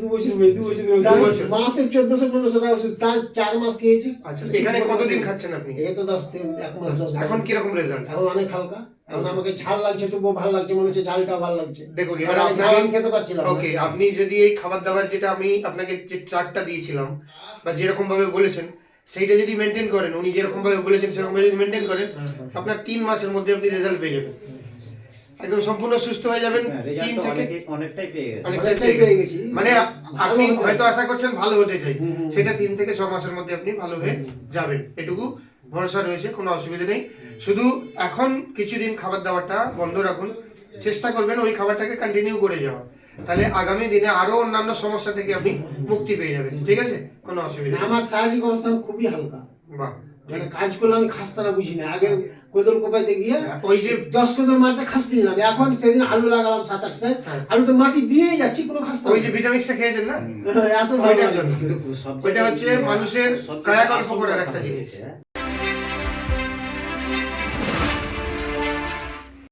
দু বছর দু বছর। মাসে চোদ্দশো পনেরোশো টাকা ওষুধ। তার চার মাস খেয়েছি। আচ্ছা এখানে কতদিন খাচ্ছেন আপনি? এই তো দশ দিন এক মাস দশ এখন কীরকম রেজাল্ট এখন অনেক হালকা। এখন আমাকে ঝাল লাগছে তবুও ভালো লাগছে মনে হচ্ছে ঝালটা ভালো লাগছে। দেখুন এবার এবার আমি খেতে পারছিলাম ওকে আপনি যদি এই খাবার দাবার যেটা আমি আপনাকে যে চার্টটা দিয়েছিলাম বা যেরকম ভাবে বলেছেন সেইটা যদি মেনটেন করেন উনি যেরকম ভাবে বলেছেন সেরকম ভাবে যদি মেনটেন করেন হ্যাঁ, হ্যাঁ। আপনার তিন মাসের মধ্যে আপনি রেজাল্ট পেয়ে যাবেন। একদম সম্পূর্ণ সুস্থ হয়ে যাবেন। হ্যাঁ, তিন থেকে অনেকটাই পেয়ে গেছে। অনেকটাই পেয়ে গেছি। মানে আপনি হয়তো আশা করছেন ভালো হতে চাই। সেটা তিন থেকে ছ মাসের মধ্যে আপনি ভালো হয়ে যাবেন। এটুকু ভরসা রয়েছে কোনো অসুবিধা নেই। শুধু এখন কিছুদিন খাবার দাবারটা বন্ধ রাখুন। চেষ্টা করবেন ওই খাবারটাকে কন্টিনিউ করে যাওয়া তাহলে আগামী দিনে আরও অন্যান্য সমস্যা থেকে আপনি মুক্তি পেয়ে যাবেন। ঠিক আছে? কোনো অসুবিধা নেই। আমার শারীরিক অবস্থান খুবই হালকা। বাহ। মানে কাজ করলে আমি খাস্তা না বুঝি না। আগে কোদল কোপাইতে গিয়ে ওই যে দশ কোদল মারতে খাস্তি নিলাম এখন সেদিন আলু লাগালাম সাত আট সেট হ্যাঁ। আলু তো মাটি দিয়েই যাচ্ছি কোনো খাস্তা ওই যে ভিটামিক্সটা খেয়েছেন না? এত ভালো জন্য। কিন্তু ওইটা হচ্ছে মানুষের কায়াকল্প করার একটা জিনিস। হ্যাঁ।